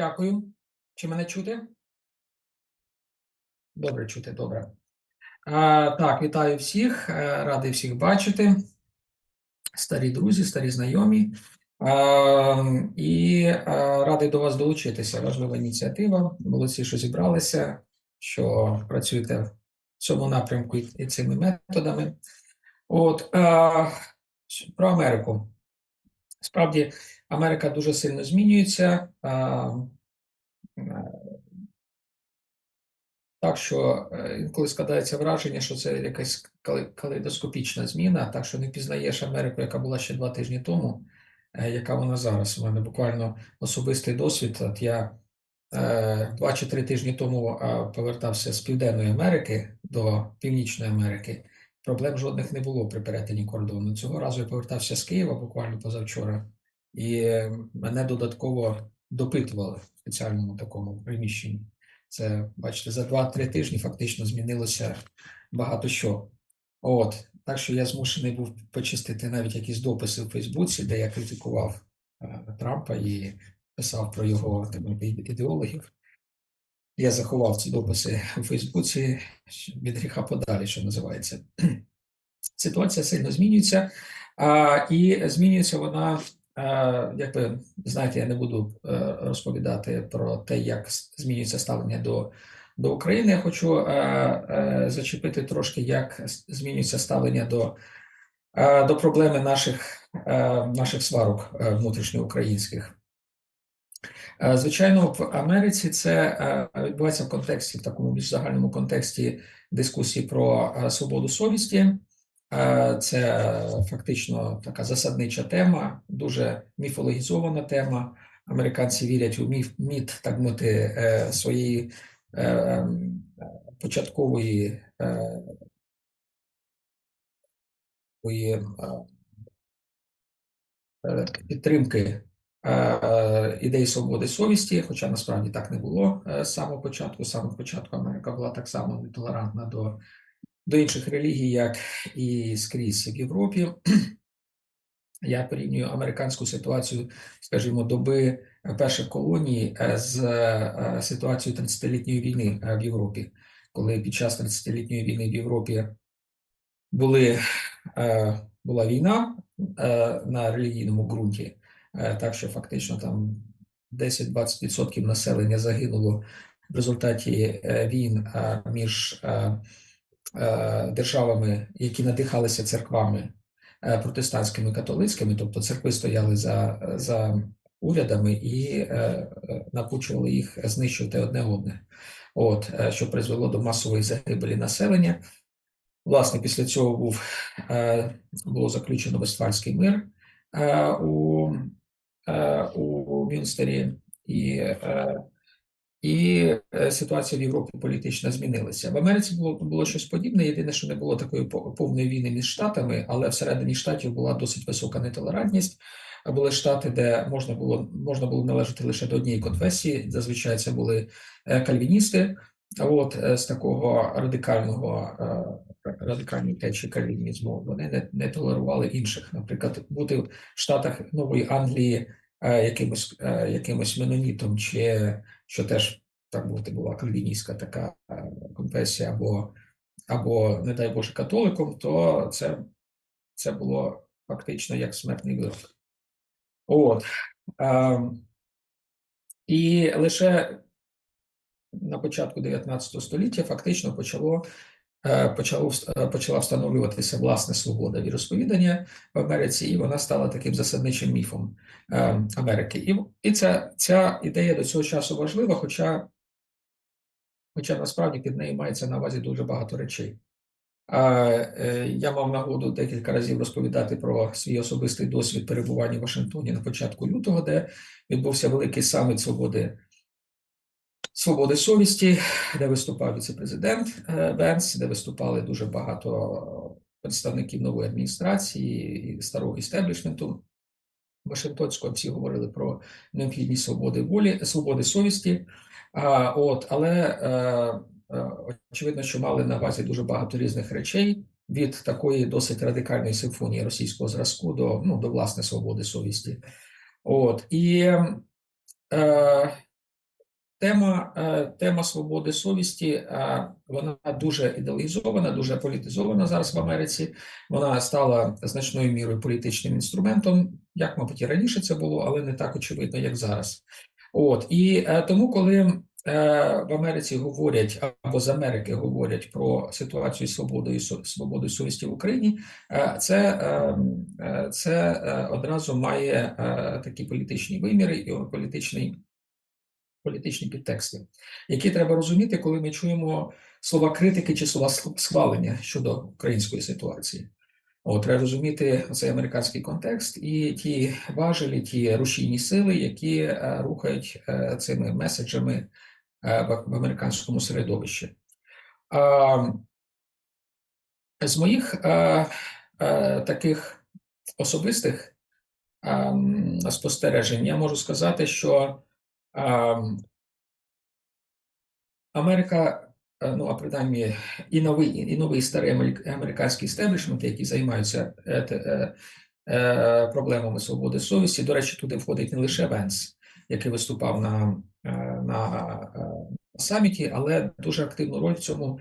Дякую. Чи мене чути? Добре чути, добре. А, так, вітаю всіх. е, Радий всіх бачити. Старі друзі, старі знайомі. А, і а, радий до вас долучитися. Важлива ініціатива. Молодці, що зібралися, що працюєте в цьому напрямку і цими методами. От а, про Америку. Справді, Америка дуже сильно змінюється. Е, Так що е, інколи складається враження, що це якась кале- калейдоскопічна зміна, так що не пізнаєш Америку, яка була ще два тижні тому, е, яка вона зараз. У мене буквально особистий досвід. От я два чи три тижні тому повертався з Південної Америки до Північної Америки. Проблем жодних не було при перетині кордону. Цього разу я повертався з Києва буквально позавчора, і е, мене додатково допитували в спеціальному такому приміщенні. Це, бачите, за 2-3 тижні фактично змінилося багато що. От, так що я змушений був почистити навіть якісь дописи у Фейсбуці, де я критикував е, Трампа і писав про його там, ідеологів. Я заховав ці дописи у Фейсбуці від гріха подалі, що називається. Ситуація сильно змінюється, а, і змінюється вона, як ви знаєте, я не буду е, розповідати про те, як змінюється ставлення до, до України. Я хочу е, е, зачепити трошки, як змінюється ставлення до, до проблеми наших, наших сварок внутрішньоукраїнських. Е, Звичайно, в Америці це е, відбувається в контексті, в такому більш загальному контексті дискусії про е, свободу совісті. Це фактично така засаднича тема, дуже міфологізована тема. Американці вірять у міф, міт, так мовити, своєї ем, початкової підтримки е, ідеї свободи совісті, хоча насправді так не було е, з самого початку. З самого початку Америка була так само нетолерантна до, до інших релігій, як і скрізь в Європі. Я порівнюю американську ситуацію, скажімо, доби перших колоній е, з е, ситуацією 30-літньої війни е, в Європі, коли під час 30-літньої війни в Європі були, е, була війна е, на релігійному ґрунті, е, так що фактично там 10-20% населення загинуло в результаті е, війн е, між е, е, державами, які надихалися церквами е, протестантськими католицькими, тобто церкви стояли за, за урядами і е, е, напучували їх знищувати одне одне. От, е, що призвело до масової загибелі населення. Власне, після цього був, е, було заключено Вестфальський мир е, у, е, у Мюнстері, і, е, і е, ситуація в Європі політична змінилася. В Америці було, було щось подібне. Єдине, що не було такої по- повної війни між штатами, але всередині штатів була досить висока нетолерантність. Були штати, де можна було можна було належати лише до однієї конфесії. Зазвичай це були е, кальвіністи. От е, з такого радикального радикальної течії кальвінізму вони не, не толерували інших. Наприклад, бути в Штатах Нової Англії е, якимось, е, якимось менонітом, чи що теж так бути була кальвіністська така е, конфесія, або, або, не дай Боже, католиком, то це, це було фактично як смертний вирок. От. ем, І лише на початку 19 століття фактично почало, почало, вс- е, почала встановлюватися власне свобода віросповідання в Америці, і вона стала таким засадничим міфом е, Америки. І, і ця, ця ідея до цього часу важлива, хоча, хоча насправді під нею мається на увазі дуже багато речей. Е, Я мав нагоду декілька разів розповідати про свій особистий досвід перебування в Вашингтоні на початку лютого, де відбувся великий саміт свободи свободи совісті, де виступав віце-президент Венс, де виступали дуже багато представників нової адміністрації і старого істеблішменту Вашингтонського. Всі говорили про необхідність свободи волі, свободи совісті. А, от, але е, е, очевидно, що мали на увазі дуже багато різних речей. Від такої досить радикальної симфонії російського зразку до, ну, до власне свободи совісті. От, і е, тема, е, тема свободи совісті, е, вона дуже ідеалізована, дуже політизована зараз в Америці. Вона стала значною мірою політичним інструментом, як, мабуть, і раніше це було, але не так очевидно, як зараз. От і е, тому, коли в Америці говорять або з Америки говорять про ситуацію со- свободою совісті в Україні, це, це одразу має такі політичні виміри і політичний, політичні підтексти, які треба розуміти, коли ми чуємо слова критики чи слова схвалення щодо української ситуації. От, треба розуміти цей американський контекст і ті важелі, ті рушійні сили, які е, рухають е, цими меседжами е, в, американському середовищі. З моїх таких особистих ем, спостережень я можу сказати, що Америка, е, ну а принаймні і новий, і новий старий америк- американський стеблішмент, які займаються е, е, проблемами свободи совісті. До речі, туди входить не лише Венс, який виступав на, на саміті, але дуже активну роль в цьому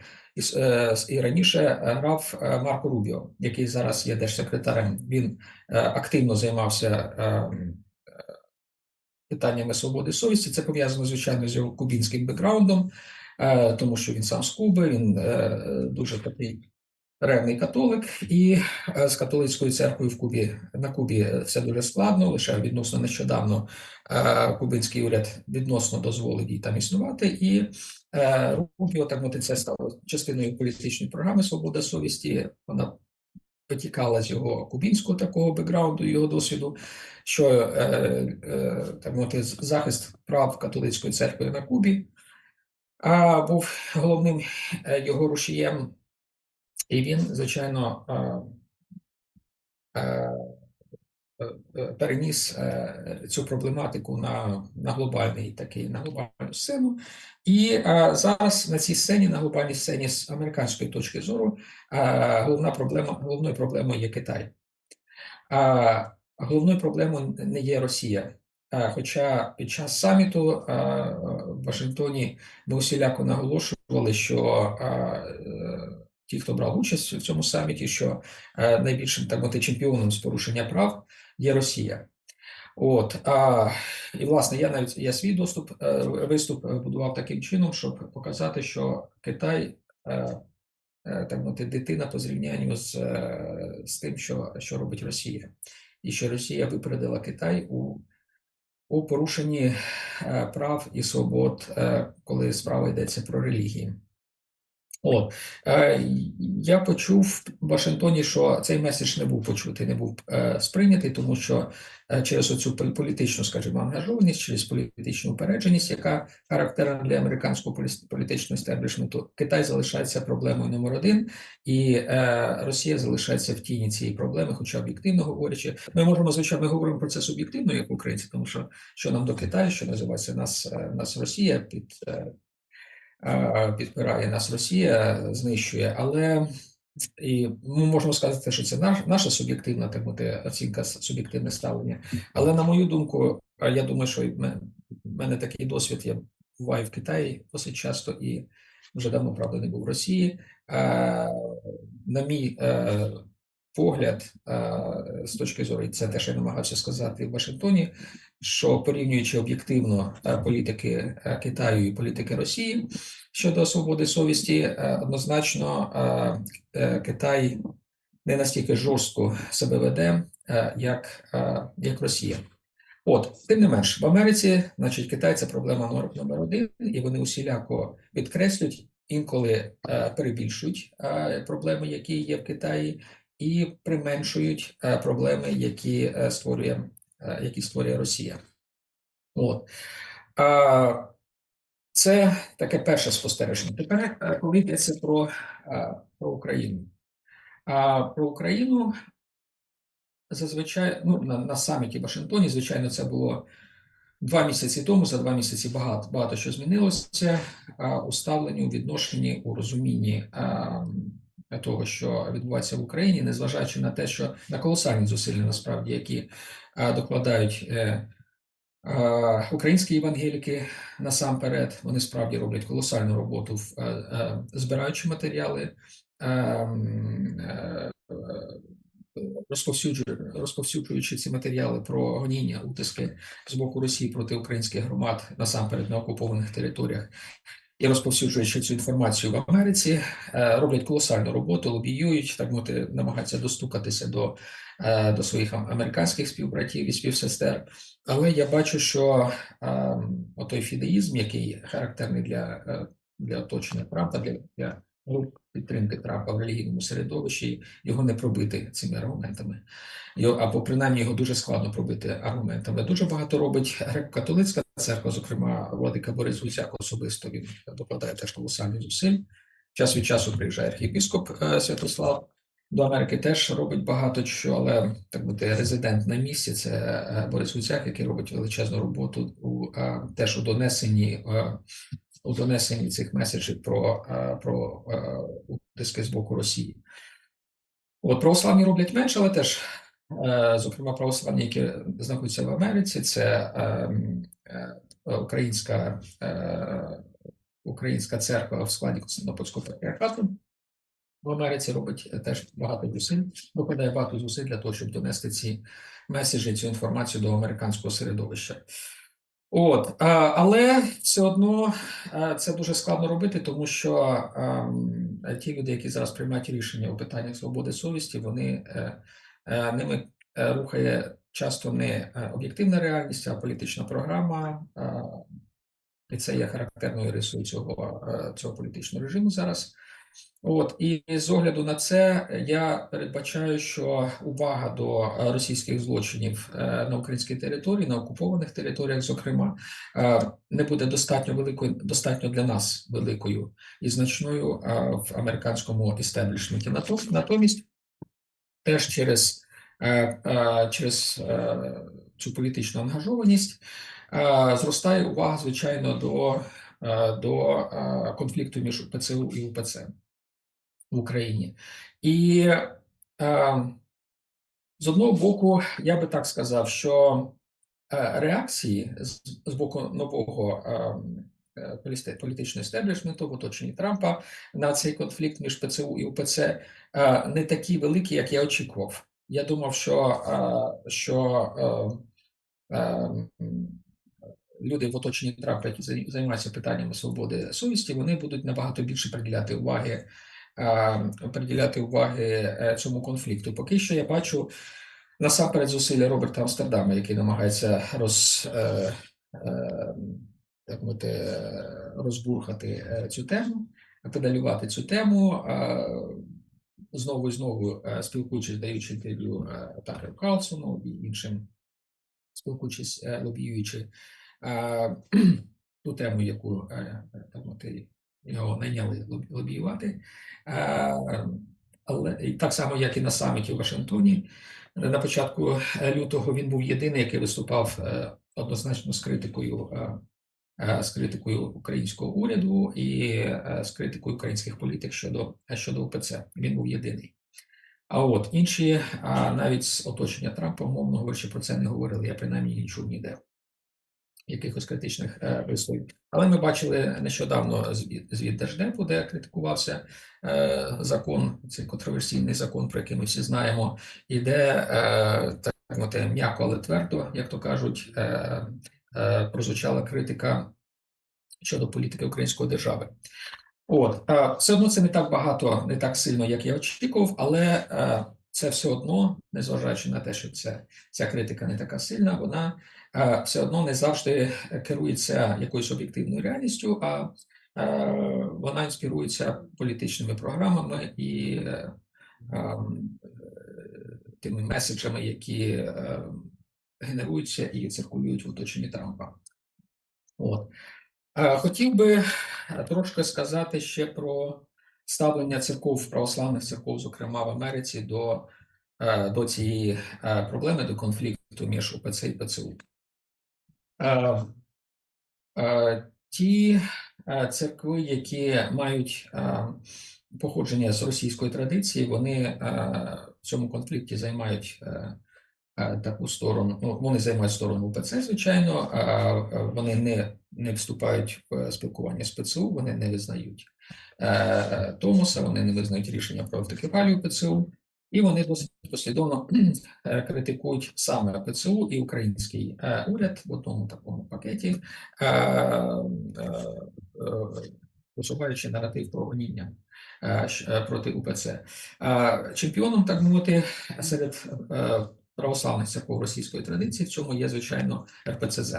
і, раніше грав Марко Рубіо, який зараз є держсекретарем. Він активно займався. Питаннями свободи совісті. Це пов'язано, звичайно, з його кубінським бекграундом, е, тому що він сам з Куби, він е, дуже такий ревний католик, і е, з католицькою церквою в Кубі на Кубі все дуже складно. Лише відносно нещодавно кубинський уряд відносно дозволив їй там існувати. І Рубіо, так це стало частиною політичної програми Свобода совісті. Вона витікала з його кубінського такого бекграунду, його досвіду, що е, е, так мовити, захист прав католицької церкви на Кубі а, був головним е, його рушієм, і він, звичайно, е, е, переніс е, цю проблематику на, на глобальний такий на глобальну сцену. І е, зараз на цій сцені, на глобальній сцені з американської точки зору, е, головна проблема, головною проблемою є Китай. Головною проблемою не є Росія. Хоча під час саміту в Вашингтоні ми усіляко наголошували, що е, ті, хто брав участь в цьому саміті, що е, найбільшим так мовити, чемпіоном з порушення прав є Росія. От а, і власне я навіть я свій доступ е, виступ е, будував таким чином, щоб показати, що Китай е, так мовити, дитина по зрівнянню з, з тим, що, що робить Росія, і що Росія випередила Китай у, у порушенні прав і свобод, коли справа йдеться про релігії. От. Е, я почув в Вашингтоні, що цей меседж не був почутий, не був е, сприйнятий, тому що е, через оцю пол- політичну, скажімо, ангажованість, через політичну упередженість, яка характерна для американського політичного істеблішменту, Китай залишається проблемою номер один, і е, Росія залишається в тіні цієї проблеми, хоча об'єктивно говорячи, ми можемо звичайно, ми говоримо про це суб'єктивно, як українці, тому що що нам до Китаю, що називається нас, е, нас Росія під. е, підпирає нас Росія, знищує, але і ми можемо сказати, що це наш, наша суб'єктивна так мовити, оцінка, суб'єктивне ставлення. Але на мою думку, я думаю, що в мене, такий досвід. Я буваю в Китаї досить часто і вже давно, правда, не був в Росії. На мій е, погляд, з точки зору, це те, що я намагався сказати в Вашингтоні, що порівнюючи об'єктивно е, політики е, Китаю і політики Росії щодо свободи совісті, е, однозначно Китай не настільки жорстко себе веде, як, як Росія. От, тим не менш, в Америці, значить, Китай це проблема номер один, і вони усіляко підкреслюють, інколи перебільшують проблеми, які є в Китаї, і применшують проблеми, які створює, які створює Росія. От. Це таке перше спостереження. Тепер, е, коли йдеться про, е, про Україну. Про Україну зазвичай, ну, на, на саміті в Вашингтоні, звичайно, це було два місяці тому. За два місяці багато, багато що змінилося у ставленні, у відношенні, у розумінні а, того, що відбувається в Україні, незважаючи на те, що на колосальні зусилля насправді, які докладають е, Е, Українські євангеліки насамперед вони справді роблять колосальну роботу, в- е, е, збираючи матеріали, е, е, розповсюджуючи ці матеріали про гоніння, утиски з боку Росії проти українських громад насамперед на окупованих територіях. І розповсюджуючи цю інформацію в Америці, е, роблять колосальну роботу, лобіюють, так мовити, намагаються достукатися до, е, до своїх американських співбратів і співсестер. Але я бачу, що е, отой фідеїзм, який характерний для, е, для оточення Трампа, для, для груп підтримки Трампа в релігійному середовищі, його не пробити цими аргументами. Або принаймні його дуже складно пробити аргументами. Дуже багато робить греко-католицька церква, зокрема Владика Борис Гусяк особисто він докладає теж колосальних зусиль. Час від часу приїжджає архієпіскоп е, Святослав до Америки, теж робить багато що, але так бути резидент на місці це е, Борис Гусяк, який робить величезну роботу у е, теж у донесенні. е, У донесенні цих меседжів про, е, про е, утиски з боку Росії. От православні роблять менше, але теж, е, зокрема, православні, які знаходяться в Америці, це ем, е, українська, е, українська церква в складі Константинопольського патріархату. В Америці робить теж багато зусиль, докладає багато зусиль для того, щоб донести ці меседжі, цю інформацію до американського середовища. От, але все одно е, це дуже складно робити, тому що ем, ті люди, які зараз приймають рішення у питаннях свободи совісті, вони е, е, ними е, рухає часто не е, об'єктивна реальність, а політична програма. е, І це є характерною рисою цього, е, цього політичного режиму зараз. От і з огляду на це я передбачаю, що увага до е, російських злочинів е, на українській території, на окупованих територіях, зокрема, е, не буде достатньо великою, достатньо для нас великою і значною е, в американському істеблішменті. Нато- Натомість, теж через, е, е, через е, цю політичну ангажованість зростає увага, звичайно, до, до конфлікту між ПЦУ і УПЦ в Україні. І з одного боку, я би так сказав, що реакції з, боку нового політичного естеблішменту в оточенні Трампа на цей конфлікт між ПЦУ і УПЦ е, не такі великі, як я очікував. Я думав, що, е, що е, люди в оточенні Трампа, які займаються питаннями свободи совісті, вони будуть набагато більше приділяти уваги приділяти уваги цьому конфлікту. Поки що я бачу насамперед зусилля Роберта Амстердама, який намагається роз, так мовити, е, розбурхати е, цю тему, педалювати цю тему. Знову і знову е, спілкуючись, даючи інтерв'ю Такеру Карлсону і іншим, спілкуючись, лобіюючи ту тему, яку так мовити, його найняли лобіювати. Але так само, як і на саміті у Вашингтоні, на початку лютого він був єдиний, який виступав однозначно з критикою, з критикою українського уряду і е, з критикою українських політик щодо, е, щодо УПЦ. Він був єдиний. А от інші, а навіть з оточення Трампа, умовно говорячи, про це не говорили. Я принаймні не чув ніде якихось критичних е, висловів. Але ми бачили нещодавно звіт, Держдепу, де критикувався е, закон, цей контроверсійний закон, про який ми всі знаємо, і де е, так м'яко, але твердо, як то кажуть, е, е, прозвучала критика щодо політики української держави. От е, все одно це не так багато, не так сильно, як я очікував, але е, це все одно, незважаючи на те, що це ця критика не така сильна, вона е, все одно не завжди керується якоюсь об'єктивною реальністю, а е, вона інспірується політичними програмами і е, е, тими меседжами, які е, генеруються і циркулюють в оточенні Трампа. От. Е, Хотів би е, трошки сказати ще про ставлення церков, православних церков, зокрема в Америці, до, е, до цієї проблеми, до конфлікту між УПЦ і ПЦУ. Ті церкви, які мають походження з російської традиції, вони в цьому конфлікті займають таку сторону. Ну, вони займають сторону УПЦ, звичайно, а вони не, не вступають в спілкування з ПЦУ, вони не визнають е, Томоса, вони не визнають рішення про автокефалію ПЦУ, і вони досить послідовно е, критикують саме ПЦУ і український е, уряд в одному такому пакеті, е, е, е, посуваючи наратив про гоніння е, е, проти УПЦ. Е, Чемпіоном, так мовити, серед е, православних церков російської традиції в цьому є, звичайно, РПЦЗ.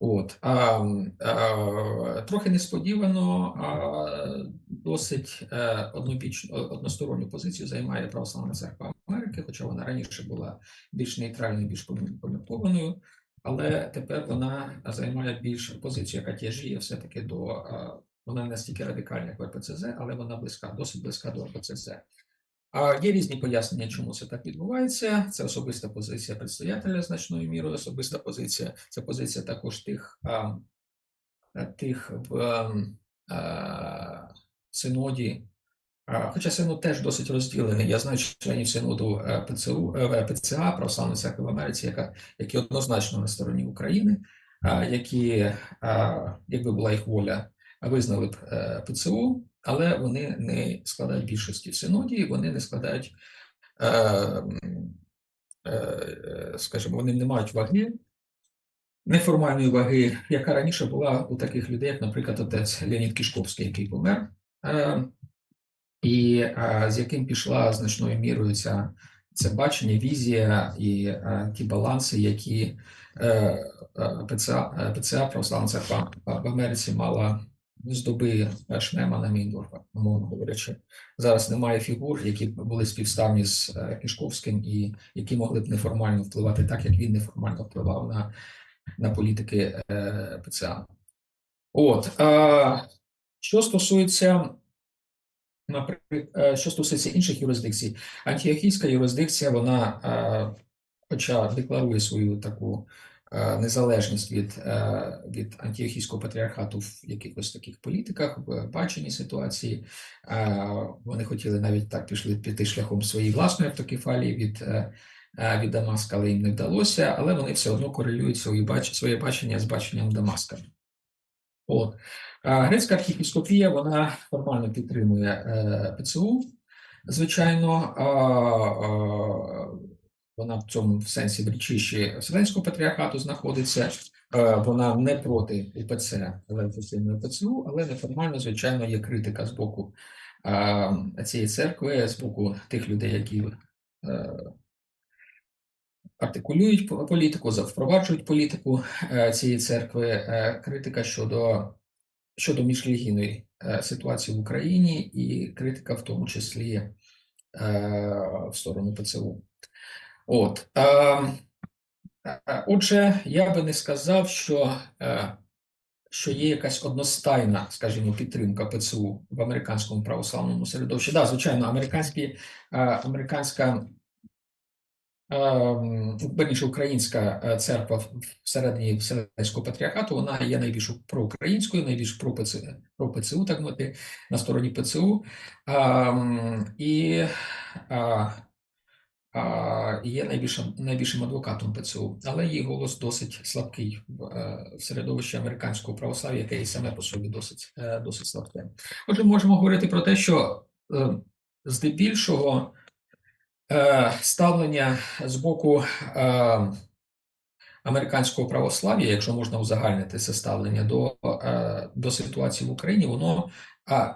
От, а, а, трохи несподівано, а, досить е, однобіч, односторонню позицію займає Православна церква Америки, хоча вона раніше була більш нейтральною, більш помі- поміркованою, але тепер вона займає більш позицію, яка тяжіє все-таки до а, вона не настільки радикальна, як в РПЦЗ, але вона близька, досить близька до РПЦЗ. А є різні пояснення, чому це так відбувається. Це особиста позиція предстоятеля значною мірою, особиста позиція, це позиція також тих, е, тих в ем, а, синоді. Хоча синод теж досить розділений. Я знаю членів синоду е, ПЦУ, е, ПЦА, Православної церкви в Америці, яка, які однозначно на стороні України, які, якби була їх воля, визнали б е, ПЦУ, але вони не складають більшості в синоді, вони не складають, е, е, е, скажімо, вони не мають ваги, неформальної ваги, яка раніше була у таких людей, як, наприклад, отець Леонід Кішковський, який помер, і з яким пішла значною мірою ця, це бачення, візія і ті баланси, які ПЦА, ПЦА Православна церква в Америці мала з доби Шнемана Мейндорфа, умовно говорячи. Зараз немає фігур, які були співставні з е, Кішковським і які могли б неформально впливати так, як він неформально впливав на, на політики е, ПЦА. От, е, що стосується Наприклад, що стосується інших юрисдикцій, антіохійська юрисдикція, вона, хоча декларує свою таку незалежність від, е, від антіохійського патріархату в якихось таких політиках, в баченні ситуації, е, вони хотіли навіть так пішли піти шляхом своєї власної автокефалії від, е, е, від Дамаска, але їм не вдалося, але вони все одно корелюють своє бачення з баченням Дамаска. От. Грецька архієпіскопія вона формально підтримує е, ПЦУ. Звичайно, вона в цьому в сенсі в річищі Вселенського патріархату знаходиться. Е, Вона не проти УПЦ, але підтримує ПЦУ, але неформально, звичайно, є критика з боку цієї церкви, з боку тих людей, які е, артикулюють політику, впроваджують політику е, цієї церкви, е, критика щодо щодо міжрелігійної е, ситуації в Україні і критика в тому числі е, в сторону ПЦУ. От. е, е, Отже, я би не сказав, що, е, що є якась одностайна, скажімо, підтримка ПЦУ в американському православному середовищі. Да, звичайно, американські, американська верніше, українська церква всередині Вселенського патріархату, вона є найбільш проукраїнською, найбільш про ПЦ, про ПЦУ, так мовити, на стороні ПЦУ. Ем, І є найбільшим, найбільшим адвокатом ПЦУ, але її голос досить слабкий в, е, середовищі американського православ'я, яке і саме по собі досить, е, досить слабке. Отже, можемо говорити про те, що е, здебільшого ставлення з боку американського православ'я, якщо можна узагальнити це ставлення до, до ситуації в Україні, воно а,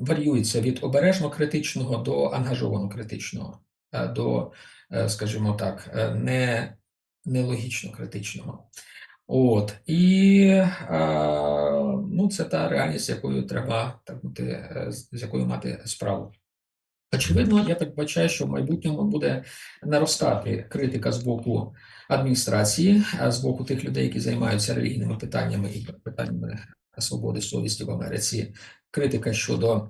варіюється від обережно критичного до ангажовано критичного, до, е, скажімо так, е, не, нелогічно критичного. От і е, ну, це та реальність, з якою треба так бути, е, з якою мати справу. Очевидно, я так бачаю, що в майбутньому буде наростати критика з боку адміністрації, з боку тих людей, які займаються релігійними питаннями і питаннями свободи совісті в Америці. Критика щодо,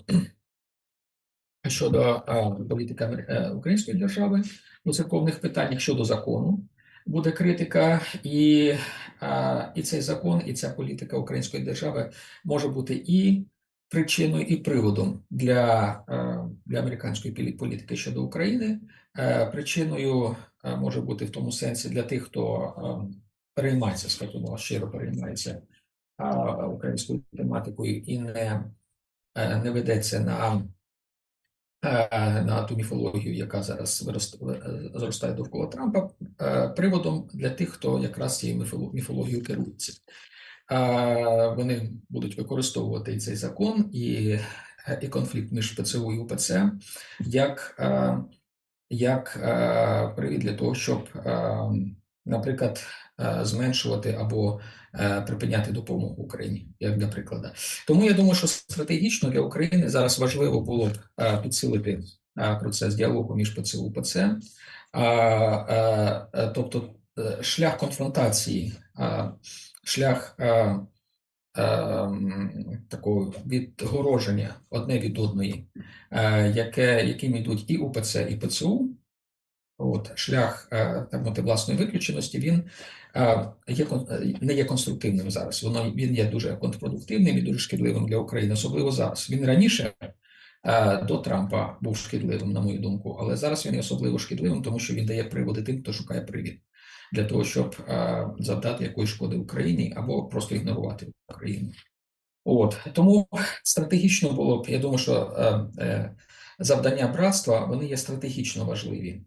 щодо а, політики е, української держави у церковних питаннях щодо закону. Буде критика, і, а, і цей закон, і ця політика української держави може бути і причиною і приводом для, е, для американської політики щодо України, е, причиною е, може бути в тому сенсі для тих, хто е, переймається, скажімо, щиро переймається е, українською тематикою і не, е, не ведеться на, е, на ту міфологію, яка зараз е, зростає довкола Трампа, е, приводом для тих, хто якраз цією міфоло- міфологією керується. Е, Вони будуть використовувати цей закон і, і конфлікт між ПЦУ і УПЦ як, е, як е, привід для того, щоб, е, наприклад, е, зменшувати або е, припиняти допомогу Україні, як для прикладу. Тому я думаю, що стратегічно для України зараз важливо було е, підсилити е, процес діалогу між ПЦУ і е, е, е, тобто е, шлях конфронтації, е, шлях е, такого відгороження одне від одної, е, яке, яким йдуть і УПЦ, і ПЦУ. От, шлях е, так мовити, власної виключеності, він е, є, е, не є конструктивним зараз. Воно, він є дуже контрпродуктивним і дуже шкідливим для України, особливо зараз. Він раніше е, до Трампа був шкідливим, на мою думку, але зараз він є особливо шкідливим, тому що він дає приводи тим, хто шукає привід для того, щоб е, завдати якоїсь шкоди Україні або просто ігнорувати Україну. От тому стратегічно було б, я думаю, що завдання братства вони є стратегічно важливі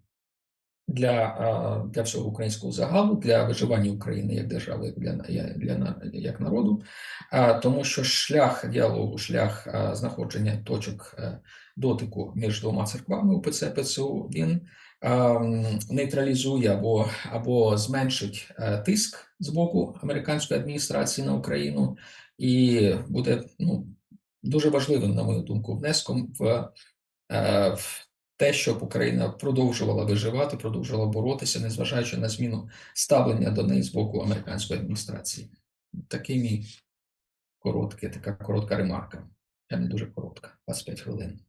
для, для всього українського загалу, для виживання України як держави, для, для як народу, тому що шлях діалогу, шлях знаходження точок е, дотику між двома церквами УПЦ ПЦУ, він нейтралізує або, або зменшить е, тиск з боку американської адміністрації на Україну, і буде ну, дуже важливим, на мою думку, внеском в, е, в те, щоб Україна продовжувала виживати, продовжувала боротися, незважаючи на зміну ставлення до неї з боку американської адміністрації. Такий мій короткий, така коротка ремарка. Я не дуже коротка, 25 хвилин.